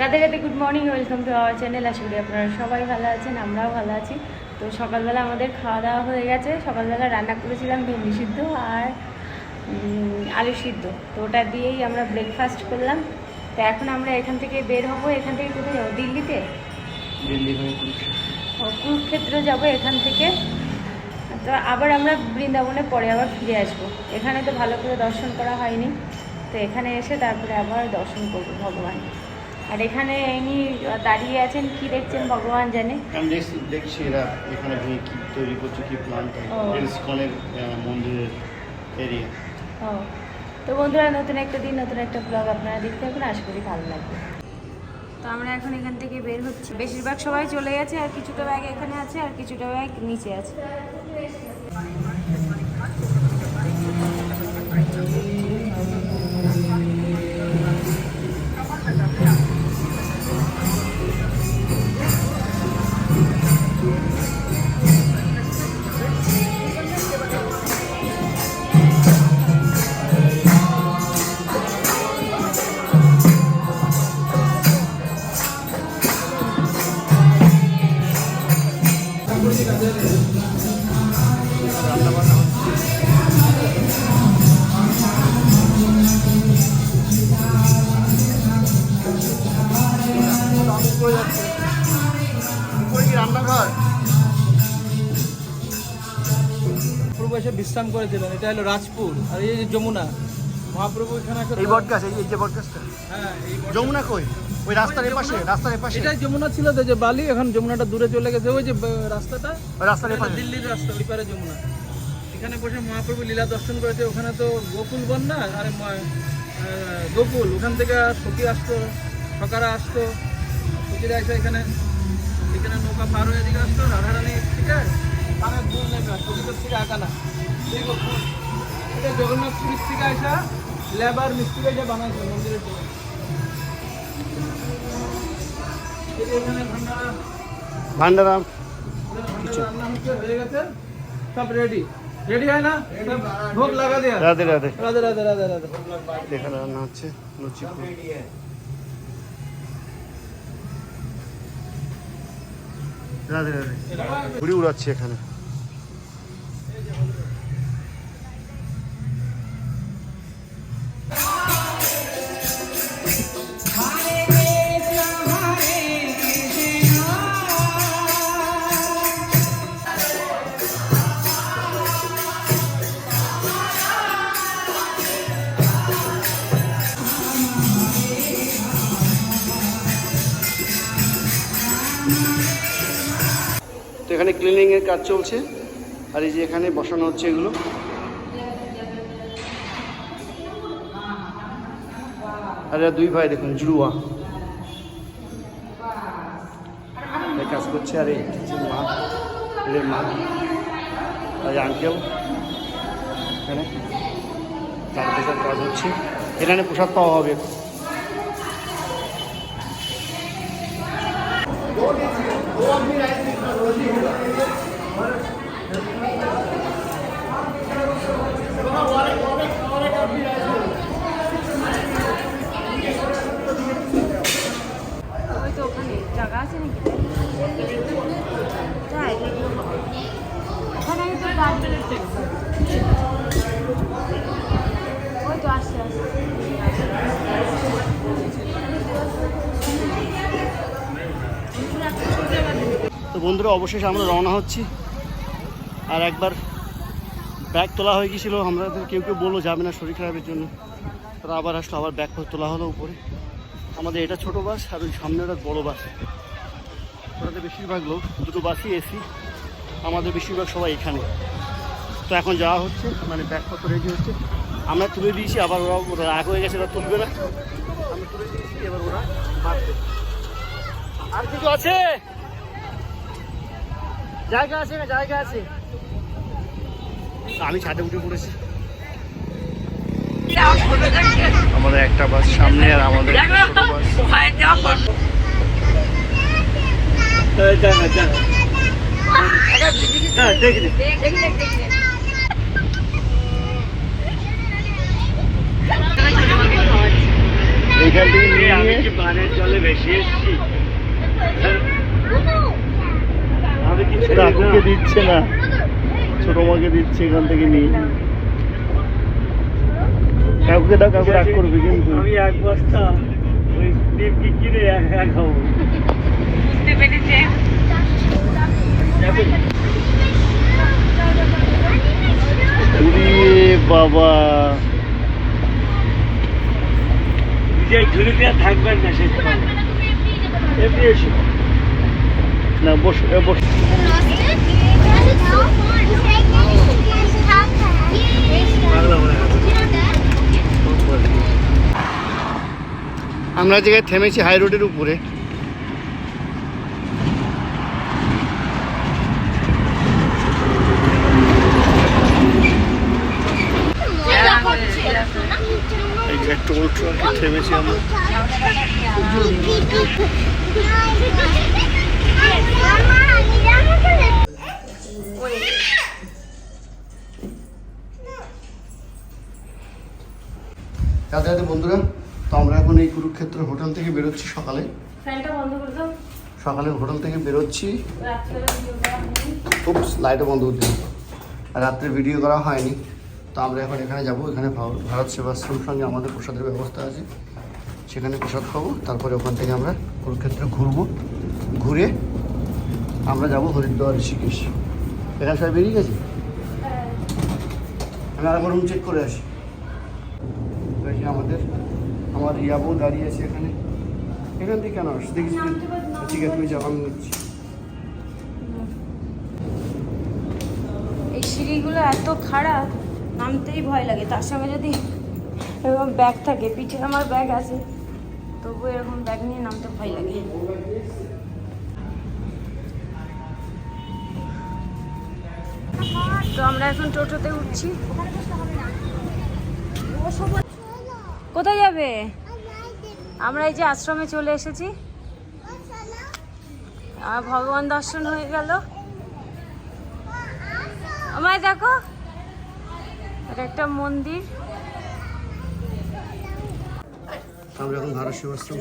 Radhe Radhe good morning welcome to our channel আশা করি আপনারা সবাই ভালো আছেন আমরাও ভালো আছি। তো সকালবেলা আমাদের খাওয়া দাওয়া হয়ে গেছে। সকালবেলা রান্না করেছিলাম ভেন্ডি সিদ্ধ আর আলু সিদ্ধ। তো ওটা দিয়েই আমরা ব্রেকফাস্ট করলাম। তো এখন আমরা এখান থেকে বের হব। এখান থেকে কোথায় যাব? দিল্লিতে? কুরুক্ষেত্র। যাব এখান থেকে। তো আবার আমরা বৃন্দাবনে পরে আবার ফিরে আসব। এখানে তো ভালো করে দর্শন করা হয়নি। তো এখানে এসে তারপরে আবার দর্শন করব ভগবান আর এখানে ইনি দাঁড়িয়ে আছেন কি দেখছেন ভগবান জানে? আমি দেখছি এরা এখানে কি তৈরি করছে কি প্ল্যান ও। মন্দিরের এরিয়া ও। তো বন্ধুরা নতুন একটা দিন নতুন একটা ব্লগ আপনারা দেখতে পাবেন আশা করি ভালো লাগবে। তো আমরা এখন এখান থেকে বের হচ্ছি। বেশিরভাগ সবাই চলে গেছে আর কিছুটা ব্যাগ এখানে আছে আর কিছুটা ব্যাগ নিচে আছে। রান্নাঘর এসে বিশ্রাম করেছিলেন এটা হলো রাজপুর। আর এই যে যমুনা। মহাপ্রভু এখানে একটা এই বটগাছ এই এই যে বটগাছটা হ্যাঁ এই যমুনা কই? ওই রাস্তার এপাশে রাস্তার এপাশে। এটাই যমুনা ছিল যে বালি এখন যমুনাটা দূরে চলে গেছে। ওই যে রাস্তাটা? ওই রাস্তার এপাশে। দিল্লির রাস্তা ওই পারে যমুনা। এখানে বসে মহাপ্রভু লীলা দর্শন করেছে। ওখানে তো গোকুল বন না আর গোকুল। ওখান থেকে সখী আসতো সকারা আসতো সখীরা এসে এখানে এখানে নৌকা পার হয়ে এদিকে আসতো রাধারানী ঠিক আছে? অনেক দূর নেবে সখীদের থেকে আঁকা না। এটা জগন্নাথ পুরীর থেকে আসা লেবার মিস্ত্রি এসে বানাইছে মন্দিরের জন্য। এখানে ভান্ডারাম হয়ে গেছে। সব রেডি রেডি হয় না? ভোগ লাগা দেয়া। রাধে রাধে। রাধে রাধে রাধে রাধে। এখানে রান্না হচ্ছে লুচি রাধে রাধে। ঘুড়ি উড়াচ্ছে এখানে। তো এখানে ক্লিনিং এর কাজ চলছে। আর এই যে এখানে বসানো হচ্ছে এগুলো। আর দুই ভাই দেখুন জুড়ুয়া কাজ করছে, আর এই মা মা, আর আঙ্কেল এখানে। কাজ হচ্ছে। এখানে প্রসাদ পাওয়া হবে। ওই তো বন্ধুরা, অবশেষে আমরা রওনা হচ্ছি। আর একবার ব্যাগ তোলা হয়ে গেছিল আমরা কেউ কেউ বলল যাবে না শরীর খারাপের জন্য। তারা আবার আসলো, আবার ব্যাগ তোলা হলো উপরে। আমাদের এটা ছোট বাস আর ওই সামনে ওটা বড় বাস। ওটাতে বেশিরভাগ লোক, দুটো বাসই এসি। আমাদের বেশিরভাগ সবাই এখানে। তো এখন যাওয়া হচ্ছে মানে ব্যাগপত্র রেডি হচ্ছে? আমরা তুলে দিয়েছি, আবার ওরা রাগ হয়ে গেছে, ওরা তুলবে না। আমি তুলে দিয়েছি, এবার ওরা বাড়বে আর কিছু আছে? জায়গা আছে না, জায়গা আছে? আমি ছাদে উঠে পড়েছি। আমাদের একটা বাস সামনে আর আমাদের ছোট বাস হ্যাঁ দেখি এখান থেকে নিয়ে আমি নিয়ে কি বানের জলে বেশি এসেছি? আমি কি কাকুকে দিচ্ছে না। ছোট মাকে দিচ্ছে এখান থেকে নিয়ে। কাকুকে দাও কাকু রাগ করবে কিন্তু। আমি এক বস্তা ওই কিনে একা খাব? বুঝতে পেরেছে। বাবা। ঝুড়িতে থাকবেন না সে এমনি এসো। না বস এ বস। বাংলা আমরা জায়গায় থেমেছি হাই রোডের উপরে এই যে টোল ট্রাকে আমরা। রাতে রাতে বন্ধুরা তো আমরা এখন এই কুরুক্ষেত্র হোটেল থেকে বেরোচ্ছি সকালে। সকালে হোটেল থেকে বেরোচ্ছি। লাইটও বন্ধ করতে আর রাত্রে ভিডিও করা হয়নি। তো আমরা এখন এখানে যাব এখানে ভার- ভারত সেবাশ্রম সঙ্গে আমাদের প্রসাদের ব্যবস্থা আছে। সেখানে প্রসাদ খাব তারপরে ওখান থেকে আমরা কুরুক্ষেত্রে ঘুরবো। ঘুরে আমরা যাব হরিদ্বার ঋষিকেশ। এখানে সবাই বেরিয়ে গেছে? আমি আরেকবার রুম চেক করে আসি। আমাদের আমার ইয়াবো দাঁড়িয়ে আছে এখানে। এখান থেকে কেন আসছি? দেখি ঠিক আছে তুমি যাও আমি নিচ্ছি। এই সিঁড়িগুলো এত খারাপ। নামতেই ভয় লাগে। তার সঙ্গে যদি এরকম ব্যাগ থাকে পিঠে আমার ব্যাগ আছে তবু এরকম ব্যাগ নিয়ে নামতে ভয় লাগে। তো আমরা এখন টোটোতে উঠছি। কোথায় যাবে? আমরা এই যে আশ্রমে চলে এসেছি। ভগবান দর্শন হয়ে গেল। আমায় দেখো। একটা মন্দির। আমরা এখন ভারত সেবাশ্রম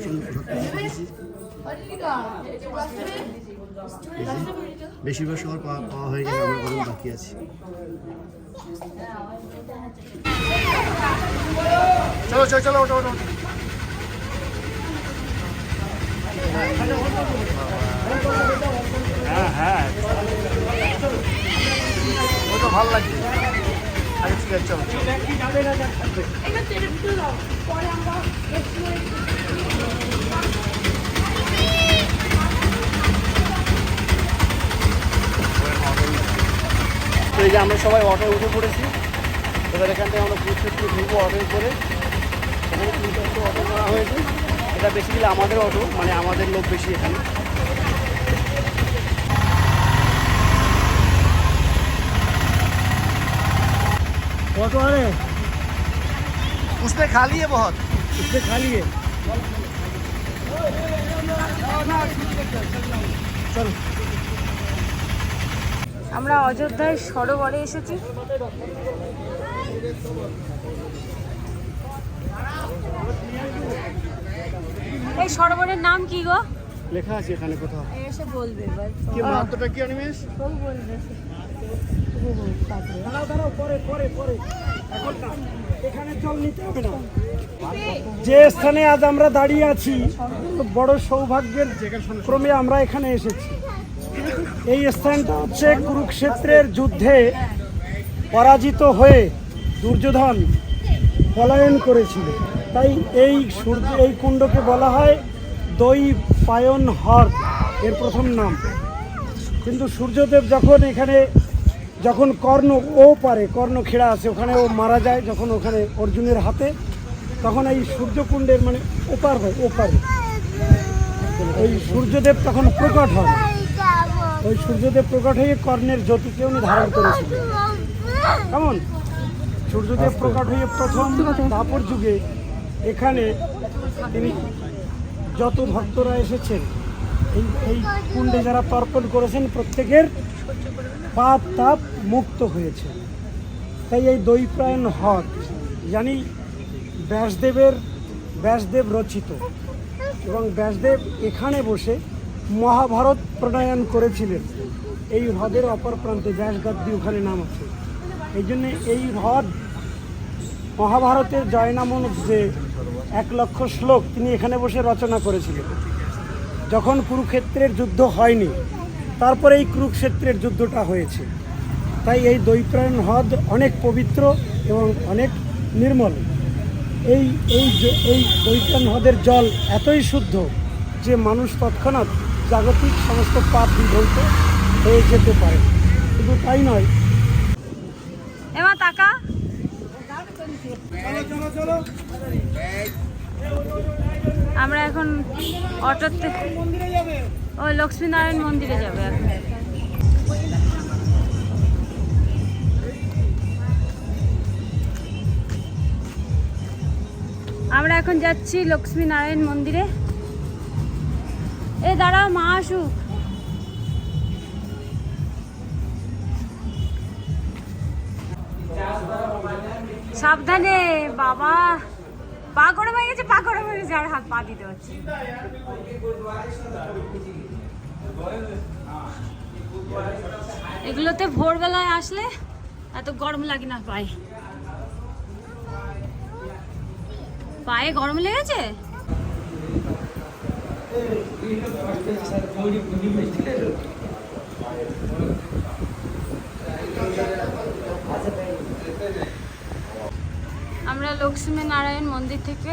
বেশিরভাগ সময় পাওয়া হয়ে গেছে আমরা বাকি আছি। চলো চলো চলো ওটো ওটো হ্যাঁ হ্যাঁ। ওটা ভালো লাগছে। আচ্ছা ঠিক আছে চলো এই যে আমরা সবাই অটোয় উঠে পড়েছি, এবার এখান থেকে আমরা কুরুক্ষেত্র ঘুরবো অটোয় করে। এখানে অটো করা হয়েছে। এটা বেসিক্যালি আমাদের অটো মানে আমাদের লোক বেশি এখানে। ऑटो आ रहे हैं उसमें खाली है बहुत इससे खाली है আমরা অযোধ্যায় সরোবরে এসেছি এই সরোবরের নাম কি গো লেখা আছে এখানে কোথাও এসে বলবে এবার কি মাত্রটা কি অনিমেষ ও বলবে যে স্থানে আজ আমরা দাঁড়িয়ে আছি, বড় সৌভাগ্যের ক্রমে আমরা এখানে এসেছি। এই স্থানটা হচ্ছে কুরুক্ষেত্রের যুদ্ধে পরাজিত হয়ে দুর্যোধন পলায়ন করেছিল। তাই এই সূর্য, এই কুণ্ডকে বলা হয় দই পায়ন হর এর প্রথম নাম। কিন্তু সূর্যদেব যখন এখানে যখন কর্ণ ও পারে, কর্ণ খেড়া আছে, ওখানে ও মারা যায় যখন ওখানে অর্জুনের হাতে, তখন এই সূর্যকুণ্ডের মানে ওপার হয়, ওপারে। ওই সূর্যদেব তখন প্রকট হয় ওই সূর্যদেব প্রকট হয়ে কর্ণের জ্যোতিকে উনি ধারণ করেছিলেন। কেমন? সূর্যদেব প্রকট হয়ে প্রথম দাপর যুগে এখানে তিনি যত ভক্তরা এসেছেন, এই এই কুণ্ডে যারা তর্পণ করেছেন প্রত্যেকের পাপ তাপ মুক্ত হয়েছে। তাই এই দৈপ্রায়ণ হক জানি ব্যাসদেবের, ব্যাসদেব রচিত এবং ব্যাসদেব এখানে বসে মহাভারত প্রণয়ন করেছিলেন। এই হ্রদের অপর প্রান্তে ব্যাসগাদ্দি ওখানে নাম আছে। এই জন্য এই হ্রদ মহাভারতের জয়নামন যে এক লক্ষ শ্লোক তিনি এখানে বসে রচনা করেছিলেন। যখন কুরুক্ষেত্রের যুদ্ধ হয়নি তারপরে এই কুরুক্ষেত্রের যুদ্ধটা হয়েছে। তাই এই দৈপ্রায়ণ হ্রদ অনেক পবিত্র এবং অনেক নির্মল। এই এই এই দৈপ্রায়ণ হ্রদের জল এতই শুদ্ধ যে মানুষ তৎক্ষণাৎ জাগতিক সমস্ত পাপ বিধ্বস্ত হয়ে যেতে পারে। শুধু তাই নয়। এমা আমরা এখন অটোতে ও, লক্ষ্মীনারায়ণ মন্দিরে যাবে আমরা এখন যাচ্ছি লক্ষ্মীনারায়ণ মন্দিরে। এ, দাঁড়াও, মা আসুক। সাবধানে, বাবা। পা গরম হয়ে গেছে, পা হয়ে গেছে, আর হাত পা দিতে হচ্ছে। এগুলোতে ভোরবেলায় আসলে এত গরম লাগে না পায়ে। পায়ে গরম লেগেছে? আমরা লক্ষ্মী নারায়ণ মন্দির থেকে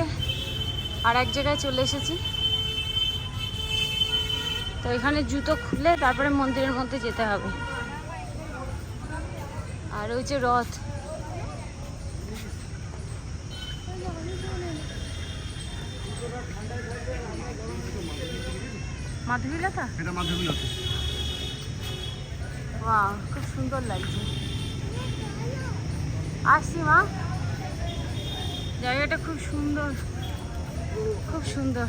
আর এক জায়গায় চলে এসেছি। তো এখানে জুতো খুলে তারপরে মন্দিরের মধ্যে যেতে হবে। আর ওই যে রথ। মাধবীলতা? এটা মাধ্যমিক বাহ খুব সুন্দর লাগছে। আসছি মা। জায়গাটা খুব সুন্দর। খুব সুন্দর।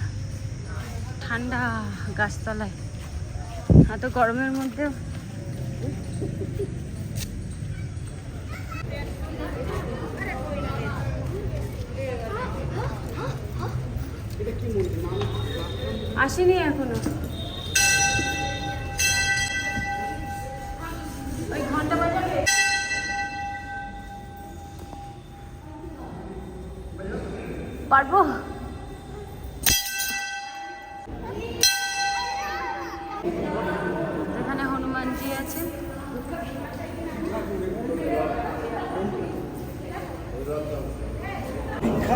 ঠান্ডা গাছতলায়। এত গরমের মধ্যে। আসেনি এখনও।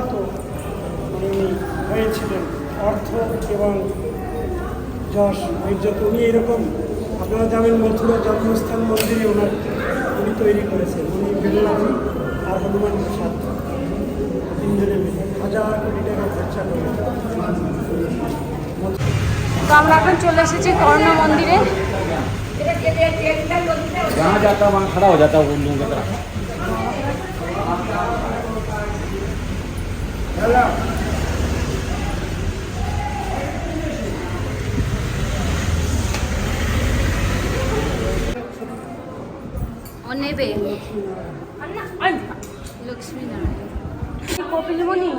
বিখ্যাত মানে উনি হয়েছিলেন অর্থ এবং যশ মির্জত উনি এরকম আপনারা জানেন মথুরা জন্মস্থান মন্দিরে ওনার উনি তৈরি করেছেন উনি বেললাজি আর হনুমান প্রসাদ তিনজনে মিলে হাজার কোটি টাকা খরচা করে তো আমরা এখন চলে এসেছি কর্ণ মন্দিরে जहाँ जाता वहाँ खड़ा हो जाता वो लोगों ও নেবে লক্ষ্মী নারায়ণ কপিলমণি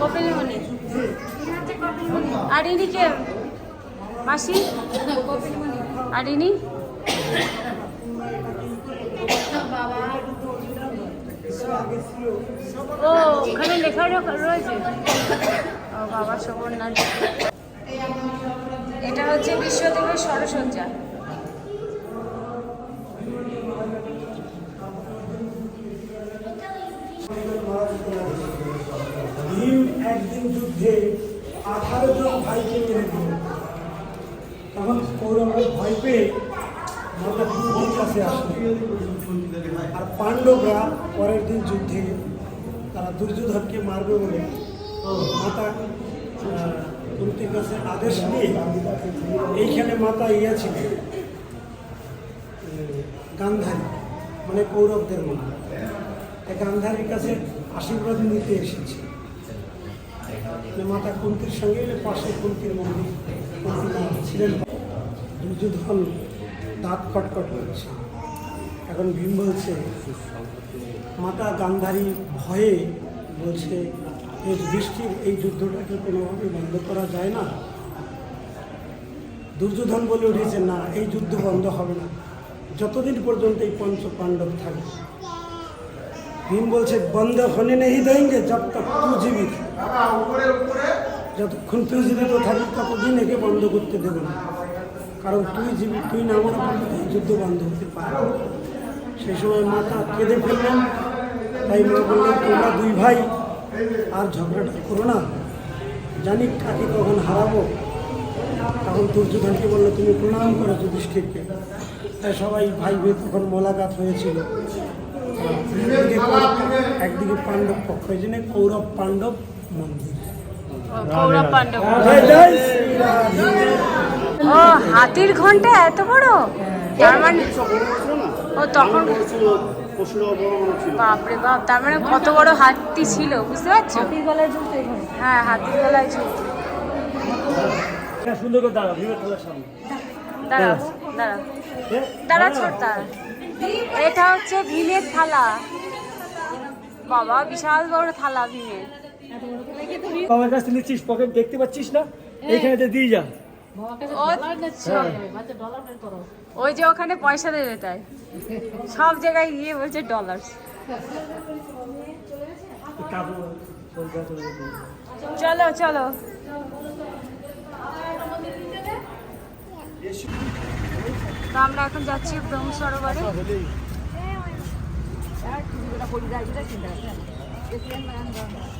কপিলমণি আর ইনি কে মাসি আর ইনি ও, ওখানে লেখা রয়েছে? ও, বাবা শোভননাথ এটা হচ্ছে বিশ্বদেবের সরসজ্জা ভীম একদিন যুদ্ধে আঠারো জন তখন কৌরবরা ভয় পেয়ে আর পাণ্ডবরা পরের দিন যুদ্ধে তারা দুর্যোধনকে মারবে বলে মাতা কুন্তির কাছে আদেশ নিয়ে এইখানে মাতা ইয়া উম, গান্ধারী মানে কৌরবদের মা। গান্ধারীর কাছে আশীর্বাদ নিতে এসেছে। মানে মাতা কুন্তির সঙ্গে পাশে কুন্তির মন্দির ছিলেন। দুর্যোধন দাঁত কটকট করছে। এখন ভীম বলছে মাতা গান্ধারী ভয়ে বলছে এই বৃষ্টির এই যুদ্ধটাকে কোনোভাবে বন্ধ করা যায় না। দুর্যোধন বলে উঠেছে, না, এই যুদ্ধ বন্ধ হবে না। যতদিন পর্যন্ত এই পঞ্চ পাণ্ডব থাকবে। ভীম বলছে, বন্ধ হনে নেই দেঙ্গে যত তু জীবিত। যতক্ষণ তুই জীবিত থাকিস ততদিন একে বন্ধ করতে দেবে না। কারণ তুই জীবিত তুই না মনে করলে এই যুদ্ধ বন্ধ হতে পারে সেই সময় মাতা কেঁদে ফেললেন। তাই মা বললেন তোমরা দুই ভাই আর ঝগড়াটা করো না। জানি কাকে কখন হারাবো। তখন দুর্যোধনকে বলল তুমি প্রণাম করো যুধিষ্ঠিরকে। তাই সবাই ভাই ভাই তখন মোলাকাত হয়েছিল। একদিকে পাণ্ডব পক্ষ এই জন্য কৌরব পাণ্ডব মন্দির। ও হাতির ঘণ্টা এত বড়? তার মানে ও তখন বাপরে বাপ তার মানে কত বড় হাতি ছিল বুঝতে পারছ? হ্যাঁ হাতির গলায় ঝুলতো সুন্দর করে দাঁড়াও সামনে। দাঁড়াও দাঁড়াও। দাঁড়া ছোটটা এটা হচ্ছে ভীমের থালা। বাবা বিশাল বড় থালা ভীমের। বাবার কাছ থেকে নিচ্ছিস পকেট দেখতে পাচ্ছিস না? এইখানে দিয়ে যা। ওই যে ওখানে পয়সা দেবে তাই। সব জায়গায় গিয়ে বলছে ডলার চলো চলো। তো আমরা এখন যাচ্ছি ব্রহ্ম সরোবরে। মেয়ের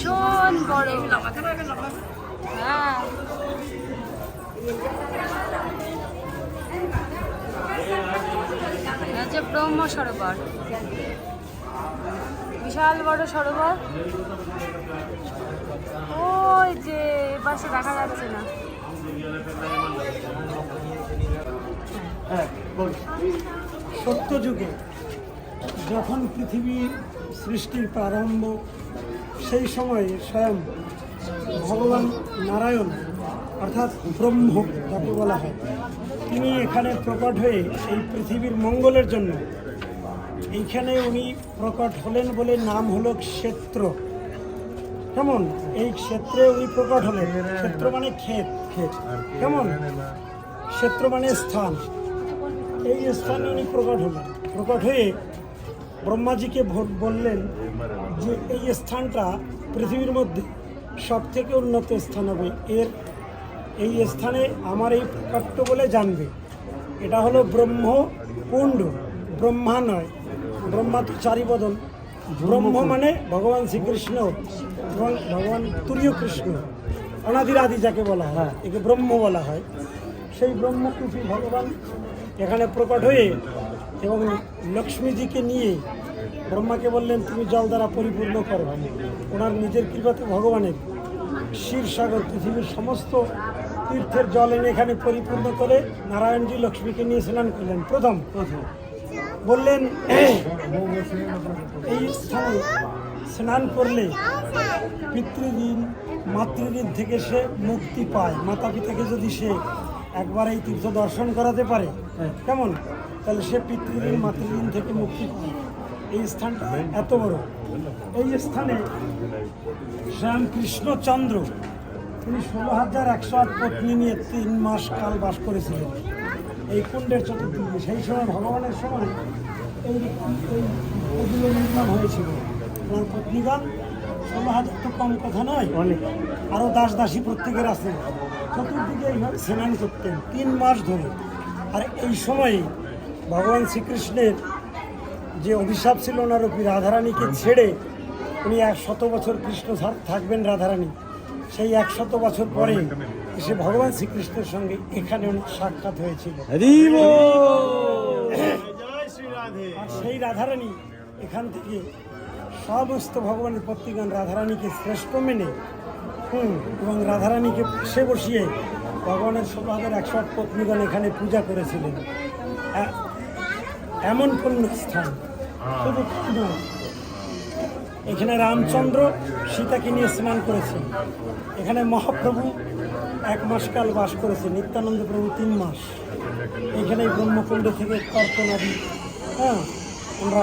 ভীষণ বড় হ্যাঁ। হচ্ছে ব্রহ্ম সরোবর। বিশাল বড় সরোবর। ওই যে পাশে দেখা যাচ্ছে না। হ্যাঁ বল সত্য যুগে যখন পৃথিবীর সৃষ্টির প্রারম্ভ সেই সময়ে স্বয়ং ভগবান নারায়ণ, অর্থাৎ ব্রহ্ম যাকে বলা হয়। তিনি এখানে প্রকট হয়ে এই পৃথিবীর মঙ্গলের জন্য এইখানে উনি প্রকট হলেন বলে নাম হলো ক্ষেত্র। কেমন? এই ক্ষেত্রে উনি প্রকট হলেন। ক্ষেত্র মানে ক্ষেত ক্ষেত। কেমন? ক্ষেত্র মানে স্থান। এই স্থানে উনি প্রকট হলেন। প্রকট হয়ে ব্রহ্মাজিকে বললেন যে এই স্থানটা পৃথিবীর মধ্যে সব থেকে উন্নত স্থান হবে। এর এই স্থানে আমার এই প্রকাট্য বলে জানবে। এটা হলো ব্রহ্ম কুণ্ড ব্রহ্মা নয় ব্রহ্মা তো চারিবদন ব্রহ্ম মানে ভগবান শ্রীকৃষ্ণ এবং ভগবান তুরীয় কৃষ্ণ অনাদির আদি যাকে বলা হয় একে ব্রহ্ম বলা হয়। সেই ব্রহ্মকুপী ভগবান এখানে প্রকট হয়ে এবং লক্ষ্মীজিকে নিয়ে ব্রহ্মাকে বললেন তুমি জল দ্বারা পরিপূর্ণ করো। ওনার নিজের কৃপাতে ভগবানের। ক্ষীরসাগর পৃথিবীর সমস্ত তীর্থের জল এনে এখানে পরিপূর্ণ করে নারায়ণজি লক্ষ্মীকে নিয়ে স্নান করলেন। প্রথম প্রথম। বললেন এই স্থানে স্নান করলে পিতৃদিন মাতৃদিন থেকে সে মুক্তি পায়। মাতা পিতাকে যদি সে একবার এই তীর্থ দর্শন করাতে পারে কেমন? তাহলে সে পিতৃদিন মাতৃদিন থেকে মুক্তি পায় এই স্থানটা এত বড়। এই স্থানে স্বয়ং কৃষ্ণচন্দ্র তিনি ষোলো হাজার একশো আট পত্নী নিয়ে তিন মাস কাল বাস করেছিলেন। এই কুণ্ডের চতুর্দিকে সেই সময় ভগবানের সময় এই এই এগুলো নির্মাণ হয়েছিল। ওনার পত্নীগণ ষোলো হাজার তো কম কথা নয় অনেক। আরও দাস দাসী প্রত্যেকের আছে। চতুর্দিকে এইভাবে স্নান করতেন তিন মাস ধরে। আর এই সময়ে ভগবান শ্রীকৃষ্ণের যে অভিশাপ ছিল ওনার উপর রাধারানীকে ছেড়ে উনি এক শত বছর কৃষ্ণ থাকবেন রাধারানী। সেই এক শত বছর পরে এসে ভগবান শ্রীকৃষ্ণের সঙ্গে এখানে ওনার সাক্ষাৎ হয়েছিল। আর সেই রাধারানী এখান থেকে সমস্ত ভগবানের পত্নীগণ রাধারানীকে শ্রেষ্ঠ মেনে হুম এবং রাধারানীকে পাশে বসিয়ে ভগবানের হাজার একশো আট পত্নীগণ এখানে পূজা করেছিলেন। এমন পূর্ণ স্থান শুধু এখানে রামচন্দ্র সীতাকে নিয়ে স্নান করেছেন। এখানে মহাপ্রভু এক মাসকাল বাস করেছে নিত্যানন্দ প্রভু তিন মাস। এখানে ব্রহ্মকুণ্ড থেকে কর্তনাদি হ্যাঁ আমরা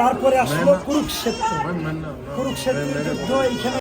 তারপরে আসলো কুরুক্ষেত্র। কুরুক্ষেত্রের যুদ্ধ এইখানে